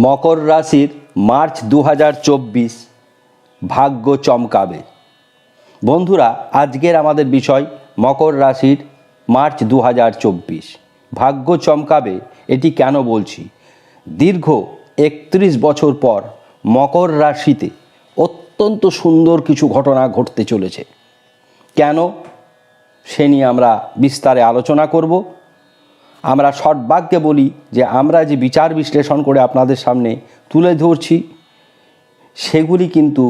মকর রাশির মার্চ দু হাজার চব্বিশ ভাগ্য চমকাবে। বন্ধুরা, আজকের আমাদের বিষয় মকর রাশির মার্চ দু হাজার চব্বিশ। ভাগ্য চমকাবে, এটি কেন বলছি? দীর্ঘ একত্রিশ বছর পর মকর রাশিতে অত্যন্ত সুন্দর কিছু ঘটনা ঘটতে চলেছে। কেন? সে নিয়ে আমরা বিস্তারে আলোচনা করব। আমরা শর্টবাক্যে বলি যে আমরা যে বিচার বিশ্লেষণ করে আপনাদের সামনে তুলে ধরছি, সেগুলি কিন্তু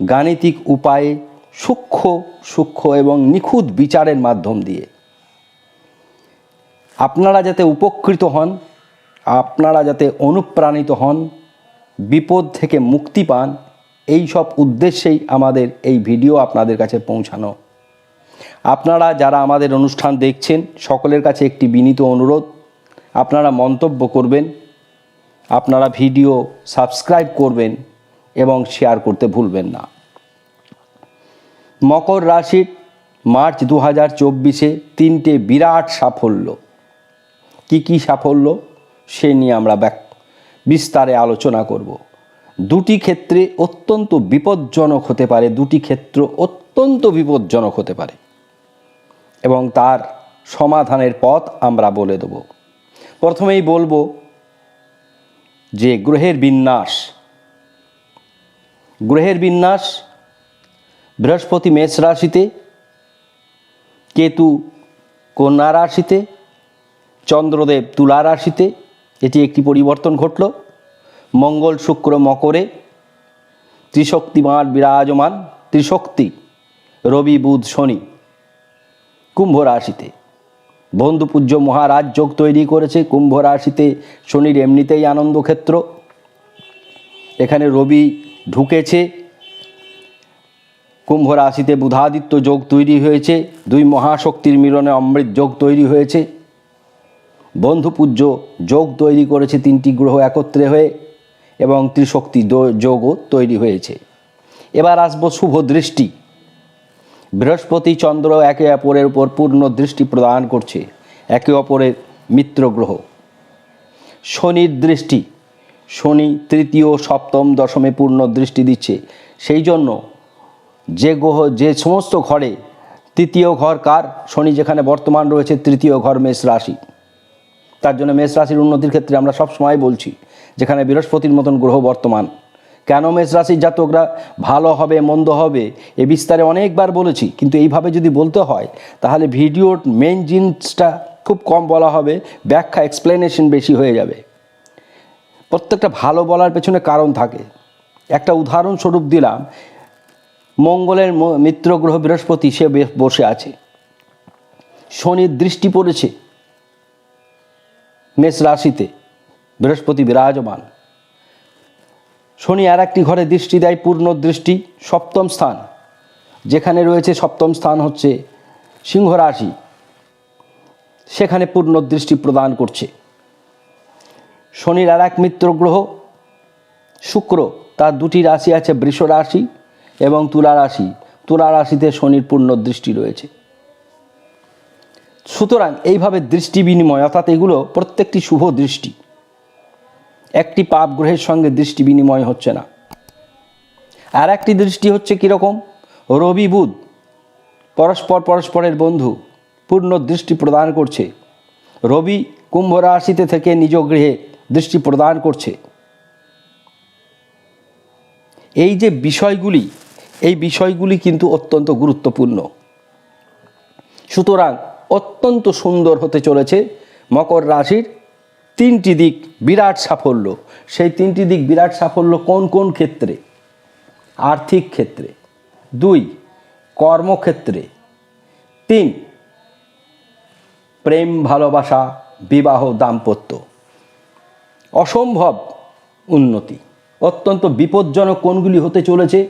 গাণিতিক উপায়ে সূক্ষ্ম সূক্ষ্ম এবং নিখুঁত বিচারের মাধ্যম দিয়ে। আপনারা যাতে উপকৃত হন, আপনারা যাতে অনুপ্রাণিত হন, বিপদ থেকে মুক্তি পান, এই সব উদ্দেশ্যেই আমাদের এই ভিডিও আপনাদের কাছে পৌঁছানো। আপনারা যারা আমাদের অনুষ্ঠান দেখছেন, সকলের কাছে একটি বিনীত অনুরোধ। আপনারা মন্তব্য করবেন, আপনারা ভিডিও সাবস্ক্রাইব করবেন এবং শেয়ার করতে ভুলবেন না। মকর রাশির মার্চ দু হাজার চব্বিশে তিনটে বিরাট সাফল্য। কি কি সাফল্য, সে নিয়ে আমরা বিস্তারে আলোচনা করব। দুটি ক্ষেত্রে অত্যন্ত বিপজ্জনক হতে পারে, দুটি ক্ষেত্র অত্যন্ত বিপজ্জনক হতে পারে। এবং তার সমাধানের পথ আমরা বলে দেব। প্রথমেই বলব যে গ্রহের বিন্যাস। গ্রহের বিন্যাস বৃহস্পতি মেষ রাশিতে, কেতু কন্যা রাশিতে, চন্দ্রদেব তুলা রাশিতে, এটি একটি পরিবর্তন ঘটল। মঙ্গল, শুক্র, মকরে ত্রিশক্তিমান, বিরাজমান ত্রিশক্তি, রবি, বুধ, শনি। কুম্ভ রাশিতে বন্ধুপূজ্য মহারাজ যোগ তৈরি করেছে কুম্ভ রাশিতে শনির এমনিতেই আনন্দক্ষেত্র। এখানে রবি ঢুকেছে। কুম্ভ রাশিতে বুধাদিত্য যোগ তৈরি হয়েছে, দুই মহাশক্তির মিলনে অমৃত যোগ তৈরি হয়েছে। বন্ধুপূজ্য যোগ তৈরি করেছে তিনটি গ্রহ একত্রে হয়ে এবং ত্রিশক্তি যোগও তৈরি হয়েছে। এবার আসব শুভ দৃষ্টি। বৃহস্পতি চন্দ্র একে অপরের উপর পূর্ণ দৃষ্টি প্রদান করছে, একে অপরের মিত্র গ্রহ। শনির দৃষ্টি, শনি তৃতীয় সপ্তম দশমে পূর্ণ দৃষ্টি দিচ্ছে। সেই জন্য যে গ্রহ, যে সমস্ত ঘরে তৃতীয় ঘর কার, শনি যেখানে বর্তমান রয়েছে, তৃতীয় ঘর মেষ রাশি। তার জন্য মেষ রাশির উন্নতির ক্ষেত্রে আমরা সব সময় বলছি, যেখানে বৃহস্পতির মতন গ্রহ বর্তমান। কেন মেষ রাশির জাতকরা ভালো হবে, মন্দ হবে? এ বিস্তারে অনেকবার বলেছি, কিন্তু এইভাবে যদি বলতে হয়, তাহলে ভিডিওর মেন জিনিসটা খুব কম বলা হবে, ব্যাখ্যা এক্সপ্লেনেশন বেশি হয়ে যাবে। প্রত্যেকটা ভালো বলার পেছনে কারণ থাকে। একটা উদাহরণস্বরূপ দিলাম, মঙ্গলের মিত্র গ্রহ বৃহস্পতি সে বসে আছে। শনির দৃষ্টি পড়েছে, মেষ রাশিতে, বৃহস্পতি বিরাজমান। শনি আর একটি ঘরে দৃষ্টি দেয় পূর্ণ দৃষ্টি, সপ্তম স্থান। যেখানে রয়েছে সপ্তম স্থান হচ্ছে সিংহ রাশি। সেখানে পূর্ণ দৃষ্টি প্রদান করছে। শনির আর এক মিত্র গ্রহ শুক্র, তার দুটি রাশি আছে বৃষ রাশি এবং তুলা রাশি। তুলা রাশিতে শনির পূর্ণ দৃষ্টি রয়েছে। সুতরাং এইভাবে দৃষ্টি বিনিময়, অর্থাৎ এগুলো প্রত্যেকটি শুভ দৃষ্টি। একটি পাপ গ্রহের সঙ্গে দৃষ্টি বিনিময় হচ্ছে না। আর একটি দৃষ্টি হচ্ছে কীরকম? রবি বুধ, পরস্পর পরস্পরের বন্ধু, পূর্ণ দৃষ্টি প্রদান করছে। রবি কুম্ভ রাশিতে থেকে নিজ গৃহে দৃষ্টি প্রদান করছে। এই যে বিষয়গুলি, এই বিষয়গুলি কিন্তু অত্যন্ত গুরুত্বপূর্ণ। সুতরাং অত্যন্ত সুন্দর হতে চলেছে মকর রাশির তিনটি দিক বিরাট সাফল্য। সেই তিনটি দিক বিরাট সাফল্য কোন কোন ক্ষেত্রে? আর্থিক ক্ষেত্রে। দুই, কর্মক্ষেত্রে। তিন, প্রেম, ভালোবাসা, বিবাহ, দাম্পত্য। অসম্ভব উন্নতি। অত্যন্ত বিপজ্জনক কোনগুলি হতে চলেছে?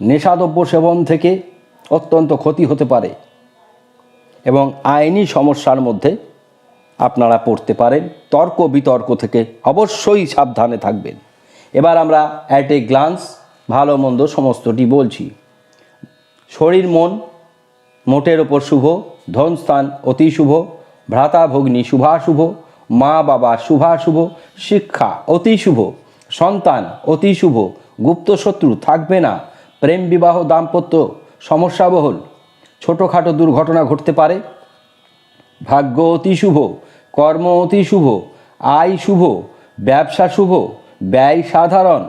নেশাদ্রব্য সেবন থেকে অত্যন্ত ক্ষতি হতে পারে এবং আইনি সমস্যার মধ্যে আপনারা পড়তে পারেন। তর্ক বিতর্ক থেকে অবশ্যই সাবধানে থাকবেন। এবার আমরা অ্যাট এ গ্লান্স ভালো মন্দ সমস্তটি বলছি। শরীর মন মোটের ওপর শুভ, ধনস্থান অতি শুভ, ভ্রাতা ভগ্নী শুভাশুভ মা বাবা শুভাশুভ শিক্ষা অতি শুভ, সন্তান অতি শুভ, গুপ্ত শত্রু থাকবে না, প্রেম বিবাহ দাম্পত্য সমস্যাবহুল, ছোটোখাটো দুর্ঘটনা ঘটতে পারে ভাগ্য অতি শুভ, কর্ম অতি শুভ, আয় শুভ, ব্যবসা শুভ, ব্যয় সাধারণ।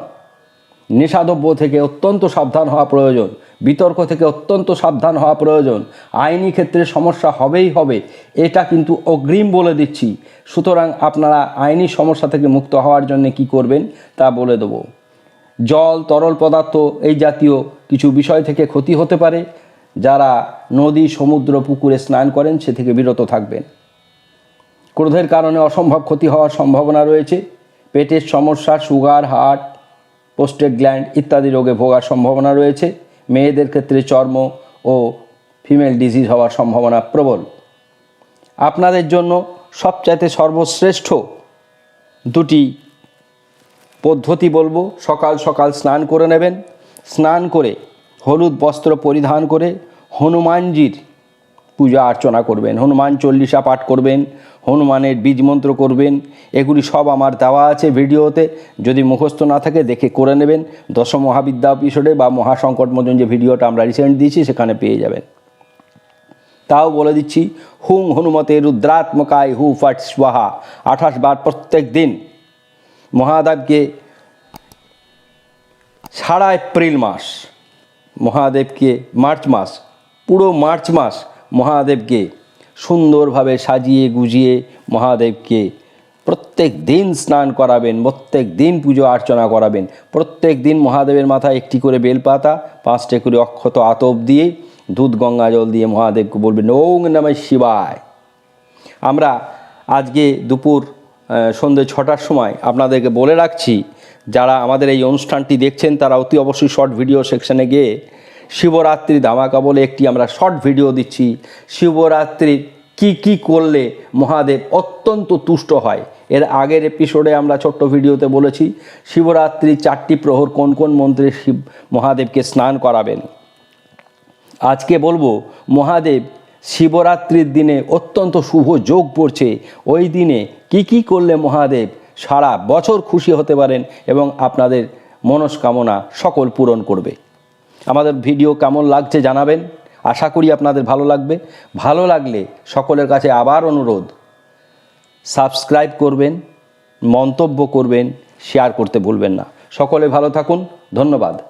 নেশাদ্রব্য থেকে অত্যন্ত সাবধান হওয়া প্রয়োজন, বিতর্ক থেকে অত্যন্ত সাবধান হওয়া প্রয়োজন, আইনি ক্ষেত্রে সমস্যা হবেই হবে, এটা কিন্তু অগ্রিম বলে দিচ্ছি। সুতরাং আপনারা আইনি সমস্যা থেকে মুক্ত হওয়ার জন্য কি করবেন তা বলে দেবো। জল, তরল পদার্থ এই জাতীয় কিছু বিষয় থেকে ক্ষতি হতে পারে যারা নদী, সমুদ্র, পুকুরে স্নান করেন, সে থেকে বিরত থাকবেন। ক্রোধের কারণে অসম্ভব ক্ষতি হওয়ার সম্ভাবনা রয়েছে। পেটের সমস্যা, সুগার, হার্ট পোস্টেড গ্ল্যান্ড ইত্যাদি রোগে ভোগার সম্ভাবনা রয়েছে। মেয়েদের ক্ষেত্রে চর্ম ও ফিমেল ডিজিজ হওয়ার সম্ভাবনা প্রবল। আপনাদের জন্য সবচাইতে সর্বশ্রেষ্ঠ দুটি পদ্ধতি বলব। সকাল সকাল স্নান করে নেবেন। স্নান করে হলুদ বস্ত্র পরিধান করে হনুমানজির পূজা অর্চনা করবেন, হনুমান চল্লিশা পাঠ করবেন, হনুমানের বীজ মন্ত্র করবেন, এগুলি সব আমার দেওয়া আছে ভিডিওতে। যদি মুখস্থ না থাকে, দেখে করে নেবেন। দশ মহাবিদ্যা এপিসোডে বা মহাসংকট মতন যে ভিডিওটা আমরা রিসেন্ট দিয়েছি, সেখানে পেয়ে যাবেন। তাও বলে দিচ্ছি, হুং হনুমতে রুদ্রাত্মকায় হু ফাট স্বাহা। আঠাশ বার প্রত্যেক দিন মহাদেবকে সারা এপ্রিল মাস, মহাদেবকে মার্চ মাস পুরো মার্চ মাস মহাদেবকে সুন্দরভাবে সাজিয়ে গুজিয়ে মহাদেবকে প্রত্যেক দিন স্নান করাবেন, প্রত্যেক দিন পুজো অর্চনা করাবেন, প্রত্যেক দিন মহাদেবের মাথায় একটি করে বেলপাতা, পাঁচটা করে অক্ষত আতপ দিয়ে দুধ গঙ্গা জল দিয়ে মহাদেবকে বলবেন, ওং নামে শিবায়। আমরা আজকে দুপুর সন্ধ্যে ছটার সময় আপনাদেরকে বলে রাখছি, যারা আমাদের এই অনুষ্ঠানটি দেখছেন, তারা অতি অবশ্যই শর্ট ভিডিও সেকশনে গিয়ে শিবরাত্রি ধামাকা বলে একটি আমরা শর্ট ভিডিও দিচ্ছি। শিবরাত্রির কি কি করলে মহাদেব অত্যন্ত তুষ্ট হয়? এর আগের এপিসোডে আমরা ছোট্ট ভিডিওতে বলেছি শিবরাত্রি চারটি প্রহর কোন কোন মন্ত্রে শিব মহাদেবকে স্নান করাবেন? আজকে বলব, মহাদেব শিবরাত্রির দিনে অত্যন্ত শুভ যোগ পড়ছে। ওই দিনে কি কি করলে মহাদেব সারা বছর খুশি হতে পারেন এবং আপনাদের মনস্কামনা সকল পূরণ করবে। আমাদের ভিডিও কেমন লাগছে জানাবেন। আশা করি আপনাদের ভালো লাগবে। ভালো লাগলে সকলের কাছে আবার অনুরোধ, সাবস্ক্রাইব করবেন, মন্তব্য করবেন শেয়ার করতে ভুলবেন না। সকলে ভালো থাকুন। ধন্যবাদ।